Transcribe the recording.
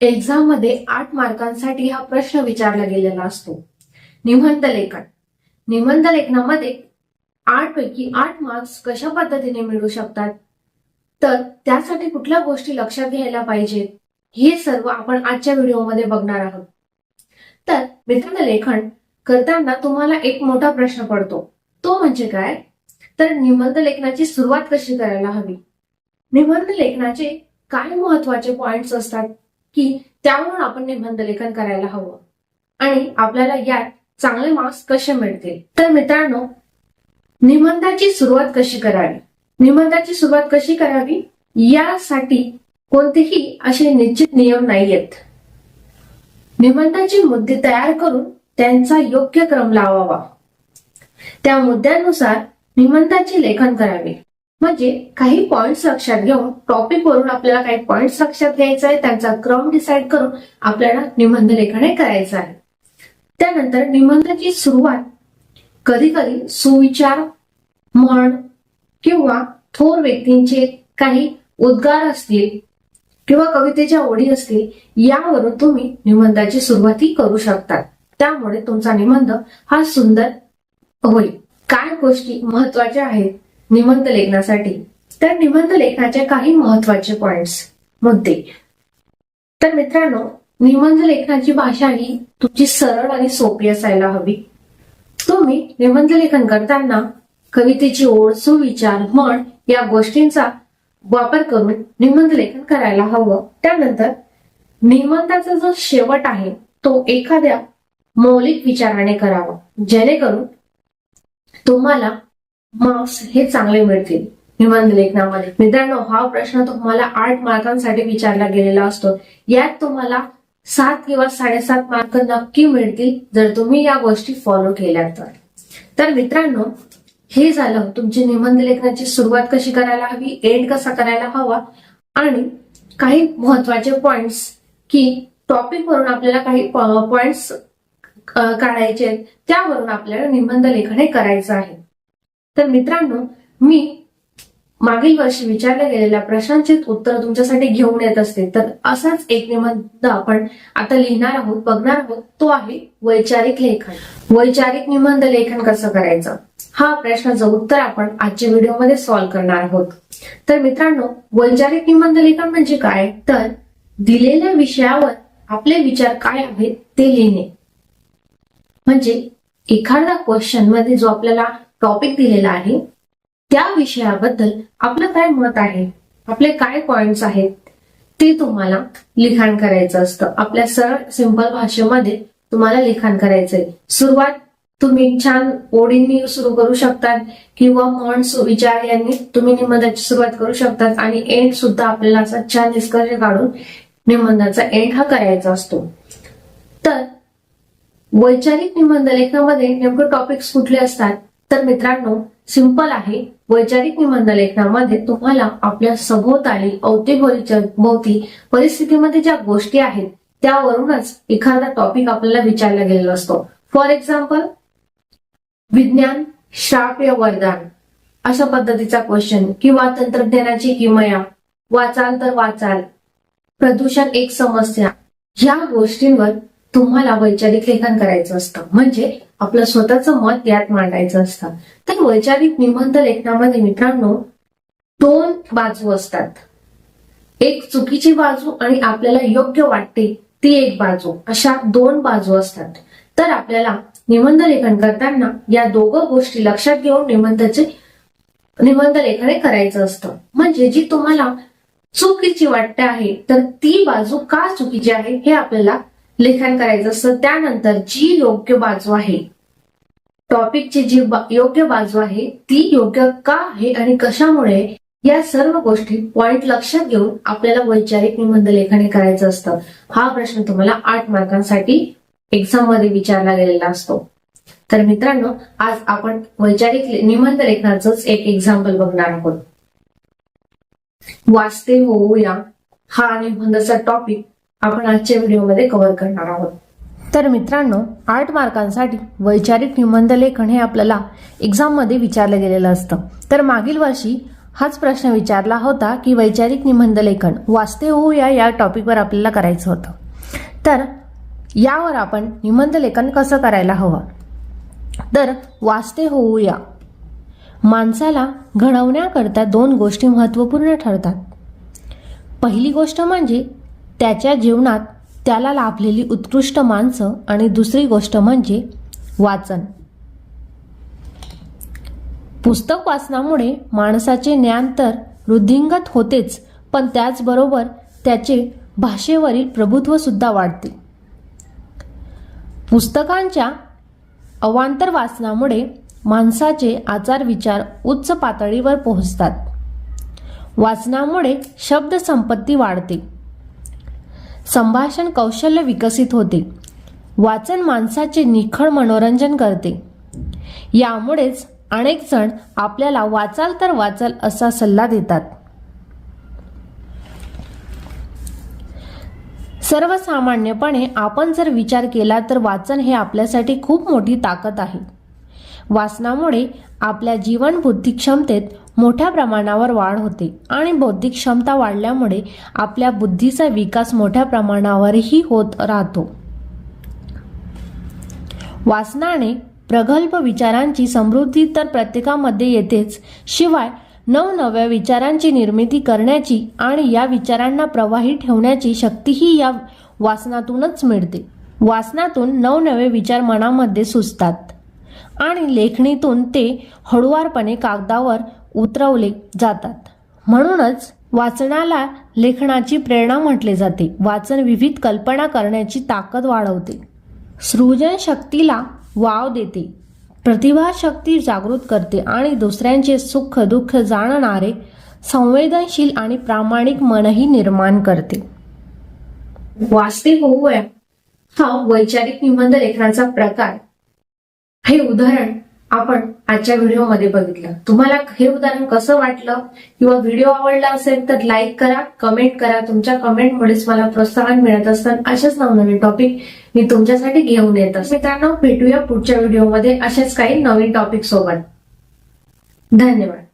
एक्झाममध्ये आठ मार्कांसाठी हा प्रश्न विचारला गेलेला असतो. निबंध लेखन. निबंध लेखनामध्ये आठ पैकी आठ मार्क्स कशा पद्धतीने मिळू शकतात? तर त्यासाठी कुठल्या गोष्टी लक्षात घ्यायला पाहिजेत? हे सर्व आपण आजच्या व्हिडिओमध्ये बघणार आहोत. तर मित्रांनो लेखन करताना तुम्हाला एक मोठा प्रश्न पडतो. तो म्हणजे काय? तर निबंध लेखनाची सुरुवात कशी करायला हवी? निबंध लेखनाचे काय महत्त्वाचे पॉइंट्स असतात? की त्यावरून आपण निबंध लेखन करायला हवं. आणि आपल्याला यात चांगले मार्क्स कसे मिळतील? तर मित्रांनो निबंधाची सुरुवात कशी करावी? निबंधाची सुरुवात कशी करावी? यासाठी कोणतेही असे निश्चित नियम नाहीयेत. निबंधाचे मुद्दे तयार करून त्यांचा योग्य क्रम लावावा. त्या मुद्द्यानुसार निबंधाचे लेखन करावे. म्हणजे काही पॉइंट्स लक्षात घेऊन टॉपिक वरून आपल्याला काही पॉइंट्स लक्षात घ्यायचा आहे त्यांचा क्रम डिसाईड करून आपल्याला निबंध लेखन करायचं आहे. त्यानंतर निबंधाची सुरुवात कधी कधी सुविचार म्हण किंवा थोर व्यक्तींचे काही उद्गार असतील किंवा कवितेच्या ओढी असतील यावरून तुम्ही निबंधाची सुरुवाती करू शकतात. त्यामुळे तुमचा निबंध हा सुंदर होईल. काय गोष्टी महत्त्वाच्या आहेत? निबंध लेखनासाठी. तर निबंध लेखनाचे काही महत्त्वाचे पॉइंट्स मुद्दे तर मित्रांनो निबंध लेखनाची भाषा ही तुमची सरळ आणि सोपी असायला हवी. तुम्ही निबंध लेखन करताना कवितेची ओढ सुविचार म्हण या गोष्टींचा वापर करून निबंध लेखन करायला हवं. त्यानंतर निबंधाचा जो शेवट आहे तो एखाद्या मौलिक विचाराने करावा. जेणेकरून तुम्हाला मार्क्स हे चांगले मिळतील. निबंध लेखनामध्ये. मित्रांनो हा प्रश्न तुम्हाला आठ मार्कांसाठी विचारला गेलेला असतो. यात तुम्हाला सात किंवा साडेसात मार्क नक्की मिळतील जर तुम्ही या गोष्टी फॉलो केल्या तर. तर मित्रांनो हे झालं. तुमची निबंध लेखनाची सुरुवात कशी करायला हवी? एंड कसा करायला हवा? आणि काही महत्त्वाचे पॉइंट्स की टॉपिक वरून आपल्याला काही पॉइंट्स काढायचे आहेत. त्यावरून आपल्याला निबंध लेखन हे करायचं आहे. तर मित्रांनो मी मागील वर्षी विचारल्या गेलेल्या प्रश्नांचे उत्तर तुमच्यासाठी घेऊन येत असते. तर असाच एक निबंध आपण आता लिहिणार आहोत बघणार आहोत. तो आहे वैचारिक लेखन. वैचारिक निबंध लेखन कसं करायचं? हा प्रश्नाचं उत्तर आपण आजच्या व्हिडिओमध्ये सॉल्व्ह करणार आहोत. तर मित्रांनो वैचारिक निबंध लेखन म्हणजे काय? तर दिलेल्या विषयावर आपले विचार काय आहेत ते लिहिणे. म्हणजे एखाद्या क्वेश्चनमध्ये जो आपल्याला टॉपिक दिलेला आहे. त्या विषयाबद्दल आपलं काय मत आहे? आपले काय पॉइंट्स आहेत? ते तुम्हाला लिखाण करायचं असतं. आपल्या सरळ सिंपल भाषेमध्ये तुम्हाला लिखाण करायचंय सुरुवात तुम्ही छान ओळींनी सुरू करू शकतात किंवा म्हण विचार यांनी तुम्ही निबंधाची सुरुवात करू शकतात आणि एंड सुद्धा आपल्याला असा छान निष्कर्ष काढून निबंधाचा एंड हा करायचा असतो. तर वैचारिक निबंध लेखामध्ये नेमके टॉपिक्स कुठले असतात? तर मित्रांनो सिंपल आहे. वैचारिक निबंध लेखनामध्ये तुम्हाला आपल्या सभोवताली अवतीभोवतीच्या भोवती परिस्थितीमध्ये ज्या गोष्टी आहेत त्यावरूनच एखादा टॉपिक आपल्याला विचारला गेलेला असतो. फॉर एक्झाम्पल विज्ञान श्राप या वरदान. अशा पद्धतीचा क्वेश्चन किंवा तंत्रज्ञानाची किमया. वाचाल तर वाचाल. प्रदूषण एक समस्या. ह्या गोष्टींवर तुम्हाला वैचारिक लेखन करायचं असतं. म्हणजे आपलं स्वतःचं मत यात मांडायचं असतं. तर वैचारिक निबंध लेखनामध्ये मित्रांनो दोन बाजू असतात. एक चुकीची बाजू आणि आपल्याला योग्य वाटते ती एक बाजू. अशा दोन बाजू असतात. तर आपल्याला निबंध लेखन करताना या दोघं गोष्टी लक्षात घेऊन निबंधाचे निबंध लेखन करायचं असतं. म्हणजे जी तुम्हाला चुकीची वाटते आहे तर ती बाजू का चुकीची आहे हे आपल्याला लेखन करायचं असतं. त्यानंतर जी योग्य बाजू आहे टॉपिकची जी योग्य बाजू आहे ती योग्य का आहे आणि कशामुळे या सर्व गोष्टी पॉइंट लक्षात घेऊन आपल्याला वैचारिक निबंध लेखन करायचं असतं. हा प्रश्न तुम्हाला आठ मार्कांसाठी एक्झाममध्ये विचारला गेलेला असतो. तर मित्रांनो आज आपण वैचारिक निबंध लेखनाचंच एक एक्झाम्पल बघणार आहोत. वाचते होऊया हा निबंधाचा टॉपिक आपण आजच्या व्हिडिओमध्ये कव्हर करणार आहोत. तर मित्रांनो आठ मार्कांसाठी वैचारिक निबंध लेखन हे आपल्याला एक्झाममध्ये विचारलं गेलेलं असतं. तर मागील वर्षी हाच प्रश्न विचारला होता की वैचारिक निबंध लेखन वाचते होऊया या टॉपिकवर आपल्याला करायचं होतं. तर यावर आपण निबंध लेखन कसं करायला हवं? तर वाचते होऊया माणसाला घडवण्याकरता दोन गोष्टी महत्त्वपूर्ण ठरतात. पहिली गोष्ट म्हणजे त्याच्या जीवनात त्याला लाभलेली उत्कृष्ट माणसं आणि दुसरी गोष्ट म्हणजे वाचन. पुस्तक वाचनामुळे माणसाचे ज्ञान तर वृद्धिंगत होतेच पण त्याचबरोबर त्याचे भाषेवरील प्रभुत्व सुद्धा वाढते. पुस्तकांच्या अवांतर वाचनामुळे माणसाचे आचार विचार उच्च पातळीवर पोहोचतात. वाचनामुळे शब्दसंपत्ती वाढते. संभाषण कौशल्य विकसित होते. वाचन माणसाचे निखळ मनोरंजन करते. यामुळेच अनेक जण आपल्याला वाचाल तर वाचाल असा सल्ला देतात. सर्वसामान्यपणे आपण जर विचार केला तर वाचन हे आपल्यासाठी खूप मोठी ताकद आहे. वाचनामुळे आपल्या जीवन बुद्धी क्षमतेत मोठ्या प्रमाणावर वाढ होते आणि बौद्धिक क्षमता वाढल्यामुळे आपल्या बुद्धीचा विकास मोठ्या प्रमाणावरही होत राहतो. वाचनाने प्रगल्भ विचारांची समृद्धी तर प्रत्येकामध्ये येतेच शिवाय नवनव्या विचारांची निर्मिती करण्याची आणि या विचारांना प्रवाही ठेवण्याची शक्तीही या वाचनातूनच मिळते. वाचनातून नवनवे विचार मनामध्ये सुचतात. आणि लेखणीतून ते हळुवारपणे कागदावर उतरवले जातात. म्हणूनच वाचनाला लेखनाची प्रेरणा म्हटले जाते. वाचन विविध कल्पना करण्याची ताकद वाढवते. सृजन शक्तीला वाव देते. प्रतिभा शक्ती जागृत करते आणि दुसऱ्यांचे सुख दुःख जाणणारे संवेदनशील आणि प्रामाणिक मनही निर्माण करते. वाचते होऊया. हा वैचारिक निबंध लेखनाचा प्रकार. हे उदाहरण आपण आजच्या व्हिडिओमध्ये बघितलं. तुम्हाला हे उदाहरण कसं वाटलं? किंवा व्हिडिओ आवडला असेल तर लाईक करा कमेंट करा. तुमच्या कमेंटमुळेच मला प्रोत्साहन मिळत असतात असेच नवनवीन टॉपिक मी तुमच्यासाठी घेऊन येत असते. मित्रांनो भेटूया पुढच्या व्हिडिओमध्ये असेच काही नवीन टॉपिक सोबत. धन्यवाद.